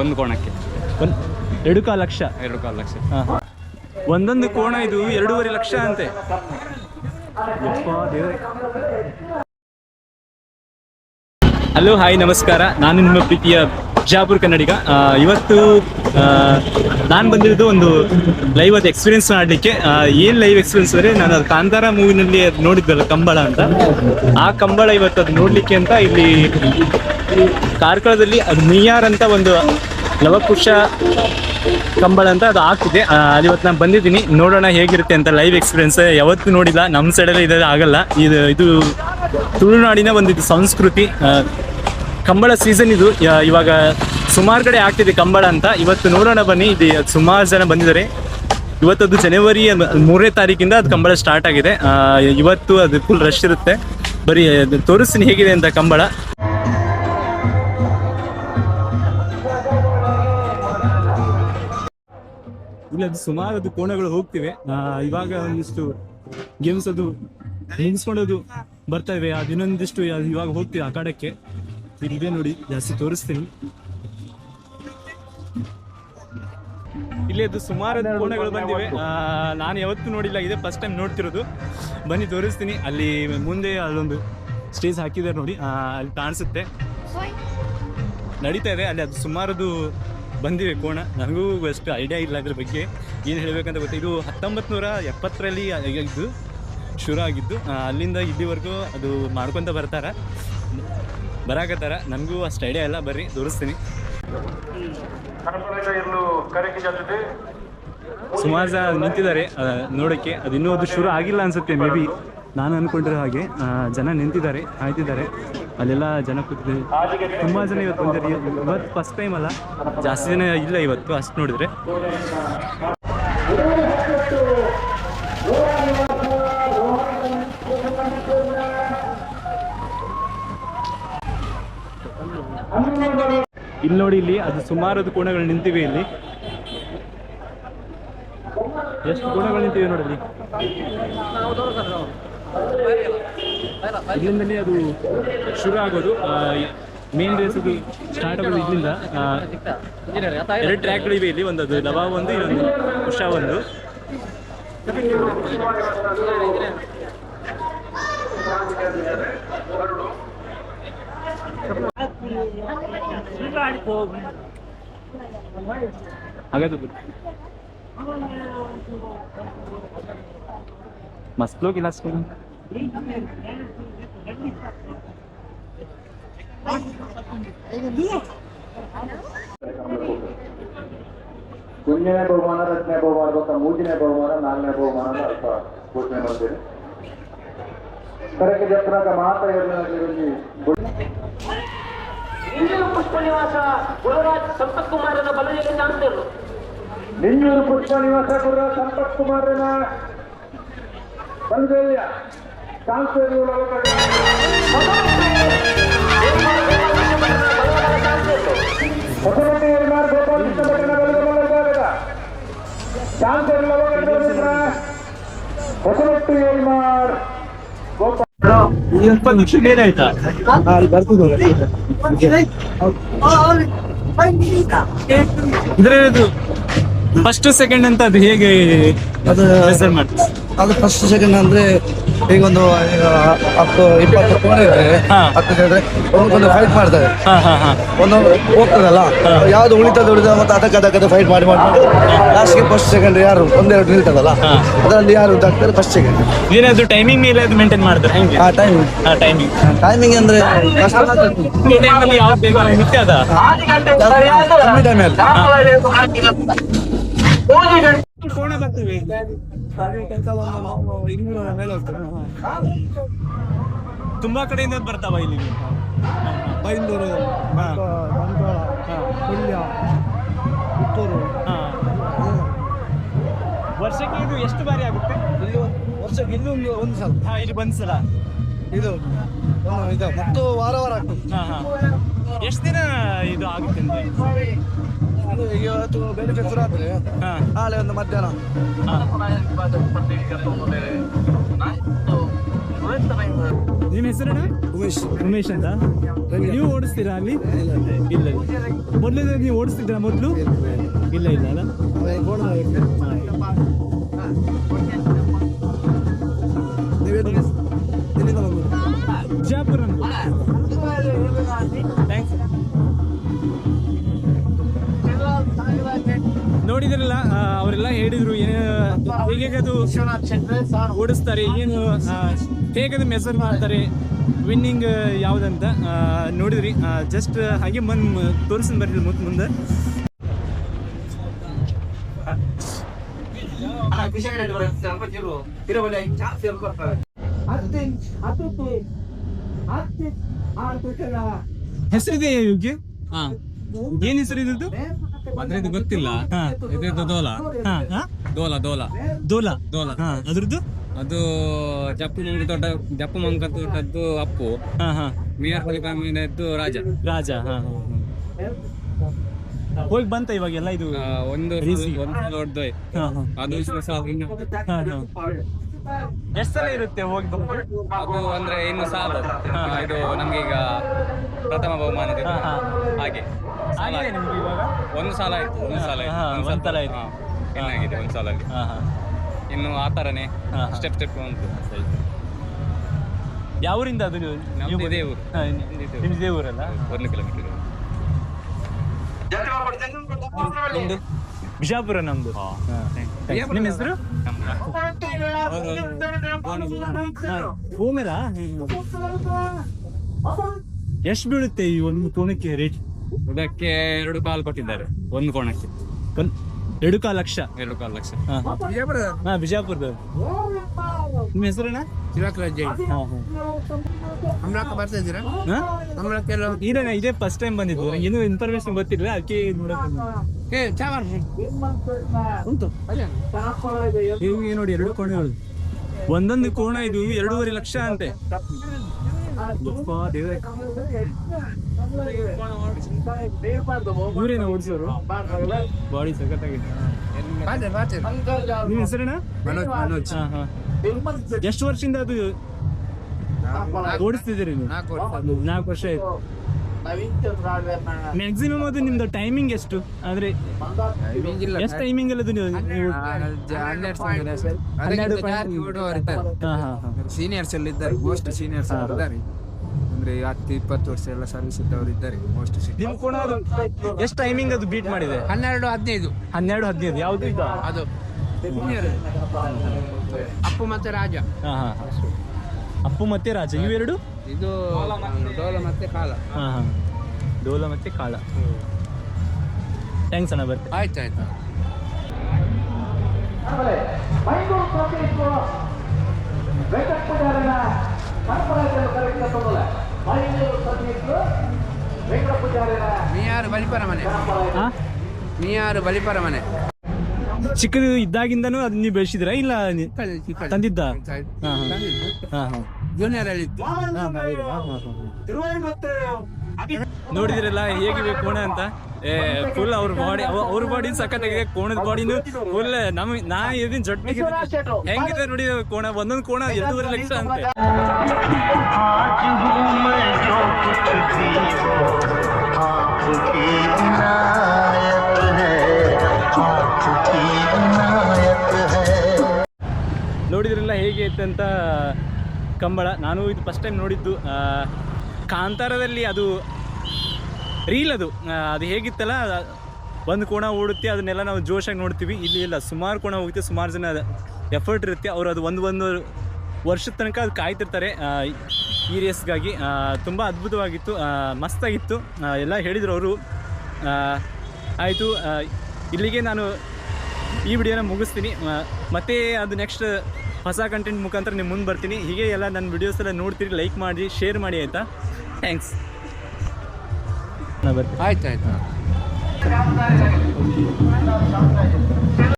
ಒಂದು ಕೋಣಕ್ಕೆ. ಒಂದು ಎರಡು ಕಾಲು ಲಕ್ಷ. ಎರಡು ಕಾಲು ಲಕ್ಷ. ಒಂದೊಂದು ಕೋಣ ಇದು ಎರಡೂವರೆ ಲಕ್ಷ ಅಂತೆ. ಹಲೋ ಹಾಯ್ ನಮಸ್ಕಾರ. ನಾನು ನಿಮ್ಮ ಪ್ರೀತಿಯ ಬಿಜಾಪುರ್ ಕನ್ನಡಿಗ. ಇವತ್ತು ನಾನು ಬಂದಿದ್ದು ಒಂದು ಲೈವ್ ಅದು ಎಕ್ಸ್ಪೀರಿಯನ್ಸ್ ಮಾಡಲಿಕ್ಕೆ. ಏನು ಲೈವ್ ಎಕ್ಸ್ಪೀರಿಯನ್ಸ್ ಅಂದರೆ ನಾನು ಅದು ಕಾಂತಾರ ಮೂವಿನಲ್ಲಿ ನೋಡಿದ್ದಲ್ಲ ಕಂಬಳ ಅಂತ. ಆ ಕಂಬಳ ಇವತ್ತು ಅದು ನೋಡಲಿಕ್ಕೆ ಅಂತ ಇಲ್ಲಿ ಕಾರ್ಕಳದಲ್ಲಿ ಅದು ಮಿಯಾರ್ ಅಂತ ಒಂದು ಲವಕುಶ ಕಂಬಳ ಅಂತ ಅದು ಆಗ್ತಿದೆ ಇವತ್ತು ನಾನು ಬಂದಿದ್ದೀನಿ. ನೋಡೋಣ ಹೇಗಿರುತ್ತೆ ಅಂತ ಲೈವ್ ಎಕ್ಸ್ಪೀರಿಯನ್ಸ್ ಯಾವತ್ತೂ ನೋಡಿಲ್ಲ ನಮ್ಮ ಸೈಡಲ್ಲಿ ಇದು ಆಗಲ್ಲ. ಇದು ಇದು ತುಳುನಾಡಿನ ಒಂದು ಸಂಸ್ಕೃತಿ. ಕಂಬಳ ಸೀಸನ್ ಇದು. ಇವಾಗ ಸುಮಾರು ಕಡೆ ಆಗ್ತಿದೆ ಕಂಬಳ ಅಂತ. ಇವತ್ತು ನೋಡೋಣ ಬನ್ನಿ. ಇದು ಸುಮಾರು ಜನ ಬಂದಿದ್ದಾರೆ. ಇವತ್ತದು ಜನವರಿ ಮೂರನೇ ತಾರೀಕಿಂದ ಅದು ಕಂಬಳ ಸ್ಟಾರ್ಟ್ ಆಗಿದೆ. ಇವತ್ತು ಅದು ಫುಲ್ ರಶ್ ಇರುತ್ತೆ. ಬರೀ ತೋರಿಸ್ತೀನಿ ಹೇಗಿದೆ ಅಂತ ಕಂಬಳ. ಇಲ್ಲಿ, ಅದು ಸುಮಾರು ಅದು ಕೋಣಗಳು ಹೋಗ್ತಿವೆ. ಇವಾಗ ಒಂದಿಷ್ಟು ಗೇಮ್ಸ್ ಅದು ಮುಗಿಸ್ಕೊಂಡದು ಬರ್ತಾ ಇವೆ. ಅದು ಇನ್ನೊಂದಿಷ್ಟು ಇವಾಗ ಹೋಗ್ತಿವಿ ಆ ಅಖಾಡಕ್ಕೆ ಇಲ್ಲಿದೆ ನೋಡಿ, ಜಾಸ್ತಿ ತೋರಿಸ್ತೀನಿ. ಇಲ್ಲಿ ಅದು ಸುಮಾರು ಕೋಣಗಳು ಬಂದಿವೆ. ನಾನು ಯಾವತ್ತೂ ನೋಡಿಲ್ಲ, ಇದೆ ಫಸ್ಟ್ ಟೈಮ್ ನೋಡ್ತಿರೋದು. ಬನ್ನಿ, ತೋರಿಸ್ತೀನಿ. ಅಲ್ಲಿ ಮುಂದೆ ಅಲ್ಲೊಂದು ಸ್ಟೇಜ್ ಹಾಕಿದ್ದಾರೆ ನೋಡಿ. ಅಲ್ಲಿ ಕಾಣಿಸುತ್ತೆ. ನಡೀತಾ ಇದೆ. ಅಲ್ಲಿ ಅದು ಸುಮಾರದು ಬಂದಿವೆ ಕೋಣ. ನನಗೂ ಅಷ್ಟು ಐಡಿಯಾ ಇಲ್ಲ ಅದ್ರ ಬಗ್ಗೆ. ಏನು ಹೇಳಬೇಕಂತ ಗೊತ್ತಾ? ಇದು ಹತ್ತೊಂಬತ್ತು ನೂರ ಎಪ್ಪತ್ತರಲ್ಲಿ ಇದು ಶುರು ಆಗಿದ್ದು. ಅಲ್ಲಿಂದ ಇಲ್ಲಿವರೆಗೂ ಅದು ಮಾಡ್ಕೊತ ಬರ್ತಾರ. ಬರಾಕತ್ತಾರ. ನನಗೂ ಅಷ್ಟು ಐಡಿಯಾ ಇಲ್ಲ. ಬರ್ರಿ, ತೋರಿಸ್ತೀನಿ. ಸುಮಾರು ಜನ ನಿಂತಿದ್ದಾರೆ ನೋಡಕ್ಕೆ. ಅದು ಇನ್ನೂ ಅದು ಶುರು ಆಗಿಲ್ಲ ಅನ್ಸುತ್ತೆ ಮೇ ಬಿ ನಾನು ಅನ್ಕೊಂಡಿರೋ ಹಾಗೆ ಜನ ನಿಂತಿದ್ದಾರೆ, ಕಾಯ್ತಿದ್ದಾರೆ. ಅಲ್ಲೆಲ್ಲ ಜನ ಕೂತಿದ್ದಾರೆ. ತುಂಬ ಜನ ಇವತ್ತು ಬಂದಿರಿ ಇವತ್ತು ಫಸ್ಟ್ ಟೈಮ್ ಅಲ್ಲ. ಜಾಸ್ತಿ ಜನ ಇಲ್ಲ ಇವತ್ತು, ಅಷ್ಟು ನೋಡಿದ್ರೆ. ಇಲ್ಲಿ ನೋಡಿ, ಇಲ್ಲಿ ಅದು ಸುಮಾರು ಕೋಣಗಳು ನಿಂತಿವೆ ಇಲ್ಲಿ. ಎಷ್ಟು ಕೋಣಗಳು ನಿಂತಿವೆ ನೋಡಿ ಇಲ್ಲಿಂದಲೇ ಅದು ಶುರು ಆಗೋದು. ಮೇನ್ ರೇಸ್ ಸ್ಟಾರ್ಟ್ ಆಗೋದು ಇಲ್ಲಿಂದ. ಎರಡು ಟ್ರ್ಯಾಕ್ಗಳು ಇವೆ ಇಲ್ಲಿ. ಒಂದು ಅದು ಲವಾ ಒಂದು, ಇನ್ನೊಂದು ಉಷಾ ಒಂದು. ಮಸ್ತ್ ಲೋಕ್ ಇಲ್ಲ ಮುಂದಿನ ಒಂದನೇ ಬಹುಮಾನ ರತ್ನೇ ಬಹುಮಾನ ಗೊತ್ತಾ ಮೂರನೇ ಬಹುಮಾನ ನಾಲ್ಕನೇ ಬಹುಮಾನ ಅರ್ಥ ಘೋಷಣೆ ಮಾಡ್ತೀರಿ ಸರಕು ಜತ್ರಾದ ಮಾತ್ರ ಯೋಜನೆಗಳಲ್ಲಿ ಇಂದಿನ ಪುಷ್ಪ ನಿವಾಸ ಗುರುರಾಜ್ ಸಂಪತ್ ಕುಮಾರನ ಬಲದಲ್ಲಿ ಕಾಣ್ತಿರು ನಿಂಜೂರು ಪುಷ್ಪ ನಿವಾಸ ಗುರುರಾಜ್ ಸಂಪತ್ ಕುಮಾರನ ಬಂದಲ್ಯ ಕಾನ್ಸೇರು ಹೊಸಮಟ್ಟಿ ಎಲ್ಮಾರ್ ಗೋಪಾಲ್ ಕೃಷ್ಣ ಭಟ್ಟನ ಬಲದ ಬಲದ ಕಾನ್ಸೇರು ಹೊಸಮಟ್ಟಿ ಎಲ್ಮಾರ್ ಗೋಪಾಲ್. ಇಪ್ಪತ್ತು ಆಯ್ತಾ ಇದ್ರೆ ಇದು ಫಸ್ಟ್ ಸೆಕೆಂಡ್ ಅಂತ ಅದು ಹೇಗೆ ಅದು ಮೆಸರ್ ಅದು ಫಸ್ಟ್ ಸೆಕೆಂಡ್ ಅಂದ್ರೆ ಈಗ ಒಂದು ಹತ್ತು ಇಪ್ಪತ್ತು ಕೋಣೆ ಇದ್ರೆ ಹಾ. ಹತ್ತು ಹೇಳಿದ್ರೆ ಒಂದೊಂದು ಫೈಟ್ ಮಾಡ್ತಾರೆ. ಒಂದು ಹಾ ಹಾ. ಒಂದೊಂದು ಹೋಗ್ತದಲ್ಲ? ಯಾವ್ದು ಉಳಿತದ ಉಳಿದ ಮತ್ತೆ ಅದಕ್ಕೆ ಅದಕ್ಕೆ ಫೈಟ್ ಮಾಡಿ ಮಾಡಿ ಲಾಸ್ಟ್ಗೆ ಫಸ್ಟ್ ಸೆಕೆಂಡ್ ಯಾರು ಒಂದೆರಡು ನಿಲ್ತದಲ್ಲ? ಅದರಲ್ಲಿ ಯಾರು ಇದಾಗ್ತಾರೆ ಫಸ್ಟ್ ಸೆಕೆಂಡ್ ಏನಾದ್ರು ಟೈಮಿಂಗ್ ಮೇಲೆ ಅದು ಮೇಂಟೈನ್ ಮಾಡ್ತಾರೆ ಹೆಂಗೆ? ಆ ಟೈಮಿಂಗ್ ಆ ಟೈಮಿಂಗ್ ಟೈಮಿಂಗ್ ಅಂದ್ರೆ ಕಷ್ಟ ಟೈಮಲ್ಲಿ ಯಾವ್ದು ಬೇಗ ನಿತ್ಯ ಅದ? ಕಮ್ಮಿ ಟೈಮಲ್ಲಿ ಕೋಣ ಬರ್ತೀವಿ ತುಂಬಾ ಕಡೆಯಿಂದ ಬರ್ತಾವ ಇಲ್ಲಿ ಬೈಂದೂರು. ಹುಲ್ಯ ಪುತ್ತೂರು. ಹಾ. ವರ್ಷಕ್ಕೆ ಇದು ಎಷ್ಟು ಬಾರಿ ಆಗುತ್ತೆ? ಇಲ್ಲಿ ವರ್ಷಕ್ಕೆ ಇನ್ನೊಂದು ಒಂದು ಸಲ. ಹಾ ಇಲ್ಲಿ ಬಂದ್ಸಲ ಇದು ಒಂದು ಇದು ಮತ್ತು ವಾರ ವಾರ ಆಗ್ತದೆ. ಹಾ ಹಾ. ಎಷ್ಟು ದಿನ ಇದು ಆಗುತ್ತೆ ಅಂದ್ರೆ? ಇವತ್ತು ಬೆಳಿಗ್ಗೆ ಶುರು ಆದ್ರೆ ಹಾ. ನಾಳೆ ಒಂದು ಮಧ್ಯಾಹ್ನ. ಹಾ ನಿಮ್ಮ ಹೆಸರಣ್ಣ ಉಮೇಶ್. ಉಮೇಶ್ ಅಂತ? ನೀವು ಓಡಿಸ್ತೀರಾ ಅಲ್ಲಿ? ಇಲ್ಲ ಮೊದಲು ನೀವು ಓಡಿಸ್ತಿದ್ರಾ ಮೊದಲು? ಇಲ್ಲ ಇಲ್ಲ. ಅಲ್ಲ? ನೋಡಿದ್ರಲ್ಲ ಅವರೆಲ್ಲ ಹೇಳಿದ್ರು ಏನು ಹೇಗೆ ಅದು ಓಡಿಸ್ತಾರೆ ಏನು ಹೇಗೆ ಅದು ಮೆಸರ್ ಮಾಡ್ತಾರೆ ವಿನ್ನಿಂಗ್ ಯಾವುದಂತ ನೋಡಿದ್ರಿ. ಜಸ್ಟ್ ಹಾಗೆ ಮನ್ ತೋರಿಸ್ತೀನಿ ಬರ್ರಿ ಮುಂದೆ ಮುಂದೆ. ಹೆಸರಿದೆ ಯೋಗ್ಯ? ಏನ್ ಹೆಸರು ಅದ್ರದ್ದು ಗೊತ್ತಿಲ್ಲ. ಇದ್ರದ್ದು ದೋಲ. ಹಾ ಹಾ. ದೋಲ ದೋಲ. ದೋಲ. ದೋಲ. ಹಾ ಅದ್ರದ್ದು? ಅದು ಜಪ್ಪು ಮಂಗ ದೊಡ್ಡ ಜಪ್ಪು ಮಂಗ ದೊಡ್ಡದ್ದು ಅಪ್ಪು. ಹಾ ಹಾ. ಮಿಯಾರ್ ಫಲಿಕಾಮಿನದ್ದು ರಾಜ. ರಾಜ. ಹೋಗಿ ಬಂತ ಇವಾಗೆಲ್ಲ ಇದು ಒಂದು. ಒಂದು ಹಾ ಅದು ಎಷ್ಟು ಸಲ ಇರುತ್ತೆ ಹೋಗಿ ಅದು ಅಂದ್ರೆ ಇನ್ನು ಸಾಲ. ಇದು ನಮ್ಗೆ ಈಗ ಪ್ರಥಮ ಬಹುಮಾನ. ಹಾ. ಹಾಗೆ. ಸಾಲ. ಆಗಿದೆ ಆಯ್ತು. ನಿಮ್ಗೆ ಇವಾಗ? ಒಂದು ಸಾಲ ಆಯ್ತು ಒಂದು ಸಾಲ ಆಯ್ತು. ಹಾ, ಒಂದು ಒಂದ್ ಸಲ. ಆಯ್ತು. ಹಾ, ಇನ್ನಾಗಿದೆ ಒಂದು ಸಾಲ ಅಲ್ಲಿ ಹಾ ಹಾ. ಇನ್ನು ಆ ತರನೇ ಹಾ, ಹಾ. ಸ್ಟೆಪ್ ಸ್ಟೆಪ್ ಉಂಟು. ಯಾವ ಊರಿಂದ ಅದು ನೀವು? ನಮ್ದು ನೀವು ಇದೇ ಊರು. ಹಾ, ನಮ್ದು ಇದೇ ಊರು. ನಿಮ್ದು ಇದೇ ಊರಲ್ಲ? ಒಂದು ಕಿಲೋಮೀಟರ್ ನಿಮ್ದು? ಬಿಜಾಪುರ ನಮ್ದು. ಹಾ. ನಿಮ್ಮ ಹೆಸರು? ಭೂಮಿರಾ ಎಷ್ಟು ಬೀಳುತ್ತೆ ಈ ಒಂದು ಕೋಣಕ್ಕೆ ರೇಟ್? ಅದಕ್ಕೆ ಎರಡು ಕಾಲ್ ಕೊಟ್ಟಿದ್ದಾರೆ. ಒಂದು ಕೋಣಕ್ಕೆ. ಒಂದ್ ಎರಡು ಕಾಲು ಲಕ್ಷ. ಎರಡು ಕಾಲ್ ಲಕ್ಷ. ಹಾ. ಹಾ ಬಿಜಾಪುರದ ನಿಮ್ಮ ಹೆಸರೇನ? ಹಾ ಹಾ. ಬರ್ತಾ ಇದ್ದೀರಾ? ಹಾ? ನಮ್ಮ ಕೆಲವು ಇದೇನ ಇದೇ ಫಸ್ಟ್ ಟೈಮ್ ಬಂದಿದ್ದು. ನಂಗೆ ಇನ್ನೂ ಇನ್ಫಾರ್ಮೇಶನ್ ಗೊತ್ತಿಲ್ಲ ಅದಕ್ಕೆ ನೋಡಕ್ ಬಂದೆ. ಏ ಚಾ ಮಾಡ್ರಿ ಉಂಟು. ಇವು ನೋಡಿ ಎರಡು ಕೋಣೆಗಳು. ಒಂದೊಂದು ಕೋಣ ಇದು ಎರಡೂವರೆ ಲಕ್ಷ ಅಂತೆ. ಯಪ್ಪಾ ದೇವ್ರೇ. ಇವ್ರೇನ ಓಡಿಸೋರು ಬಾಡಿ ಸಖತ್ತಾಗಿದೆ ಬಾದ್ರೆ ಬಾದ್ರೆ ನಿಮ್ಮ ಹೆಸರೇನ ಮನೋಜ್ ಮನೋಜ್ ಹಾ ಹಾ ಎಷ್ಟು ವರ್ಷದಿಂದ ಅದು ಓಡಿಸ್ತಿದ್ದೀರಿ ನೀವು. ನಾಲ್ಕು ವರ್ಷ ಆಯ್ತು. ಮ್ಯಾಕ್ಸಿಮಮ್ ಅದು ನಿಮ್ದು ಟೈಮಿಂಗ್ ಎಷ್ಟು? ಅಂದ್ರೆ ಎಷ್ಟು ಟೈಮಿಂಗ್ ನೀವು ಹಾ ಸೀನಿಯರ್ಸ್ ಎಲ್ಲ ಇದ್ದಾರೆ ಮೋಸ್ಟ್ ಸೀನಿಯರ್ಸ್ ಇದ್ದಾರೆ. ಅಂದ್ರೆ ಹತ್ತು ಇಪ್ಪತ್ತು ವರ್ಷ ಎಲ್ಲ ಸರ್ವಿಸ್ ಇದ್ದವರು ಇದ್ದಾರೆ ಮೋಸ್ಟ್ ನಿಮ್ ಎಷ್ಟು ಟೈಮಿಂಗ್ ಅದು ಬೀಟ್ ಮಾಡಿದೆ? ಹನ್ನೆರಡು ಹದಿನೈದು. ಹನ್ನೆರಡು ಹದಿನೈದು. ಯಾವ್ದು ಅದು. ಅಪ್ಪು ಮತ್ತೆ ರಾಜ. ಅಪ್ಪು ಮತ್ತೆ ರಾಜ ಇವೆರಡು ಇದು ಡೋಲ ಮತ್ತೆ. ಕಾಲ ಹಾ ಹಾ. ಡೋಲ ಮತ್ತೆ ಕಾಳ. ಥ್ಯಾಂಕ್ಸ್ ಅಣ್ಣ ಬರ್ತೆ. ಆಯ್ತು ಆಯ್ತು. ಮೀ ಮೀಯಾರು ಬಲಿಪರ ಮನೆ. ಹಾ ಮೀಯಾರು ಬಲಿಪರ ಮನೆ. ಚಿಕ್ಕದು ಇದ್ದಾಗಿಂದನೂ ಅದನ್ನ ನೀವು ಬೆಳೆಸಿದ್ರ ಇಲ್ಲ ನಿ- ತಂದಿದ್ದ ಹಾ, ಹಾ. ಹಾ ಹಾ ಜೂನಿಯರ್ ಅಲ್ಲಿ ನೋಡಿದಿರಲ್ಲ ಹೇಗಿದೆ ಕೋಣ ಅಂತ ಏ ಫುಲ್ ಅವ್ರ ಬಾಡಿ ಅವ್ರ ಬಾಡಿ ಸಖತ್ತಾಗಿದೆ ಕೋಣದ ಬಾಡಿನು ಫುಲ್ ನಮ್ ನಾ ಇದೀನಿ ಜೊಟ್ಟಿಗೆ ಹೆಂಗಿದೆ ನೋಡಿ ಕೋಣ ಒಂದೊಂದು ಕೋಣ ಎರಡೂವರೆ ಲಕ್ಷ ಅಂತೆ आज हूँ मैं जो कुछ भी हो आपकी इनायत ನೋಡಿದ್ರಲ್ಲ ಹೇಗೆ ಇತ್ತಂತ ಕಂಬಳ. ನಾನು ಇದು ಫಸ್ಟ್ ಟೈಮ್ ನೋಡಿದ್ದು. ಕಾಂತಾರದಲ್ಲಿ ಅದು ರೀಲ್ ಅದು. ಅದು ಹೇಗಿತ್ತಲ್ಲ, ಒಂದು ಕೋಣ ಓಡುತ್ತೆ, ಅದನ್ನೆಲ್ಲ ನಾವು ಜೋಶಾಗಿ ನೋಡ್ತೀವಿ. ಇಲ್ಲಿ ಇಲ್ಲ ಸುಮಾರು ಕೋಣ ಹೋಗುತ್ತೆ, ಸುಮಾರು ಜನ ಎಫರ್ಟ್ ಇರುತ್ತೆ. ಅವರು ಅದು ಒಂದು ಒಂದು ವರ್ಷದ ತನಕ ಅದು ಕಾಯ್ತಿರ್ತಾರೆ ಈ ರೇಸ್ಗಾಗಿ ತುಂಬ ಅದ್ಭುತವಾಗಿತ್ತು ಮಸ್ತಾಗಿತ್ತು. ಎಲ್ಲ ಹೇಳಿದರು ಅವರು. ಆಯಿತು ಇಲ್ಲಿಗೆ ನಾನು ಈ ವಿಡಿಯೋನ ಮುಗಿಸ್ತೀನಿ. ಮತ್ತೆ ಅದು ನೆಕ್ಸ್ಟ್ ಹೊಸ ಕಂಟೆಂಟ್ ಮುಖಾಂತರ ನಿಮ್ಮ ಮುಂದೆ ಬರ್ತೀನಿ. ಹೀಗೆ ಎಲ್ಲ ನನ್ನ ವಿಡಿಯೋಸ್ ಎಲ್ಲ ನೋಡ್ತೀರಿ ಲೈಕ್ ಮಾಡಿ ಶೇರ್ ಮಾಡಿ ಆಯಿತಾ? ಥ್ಯಾಂಕ್ಸ್ ಆಯ್ತು ಆಯ್ತು.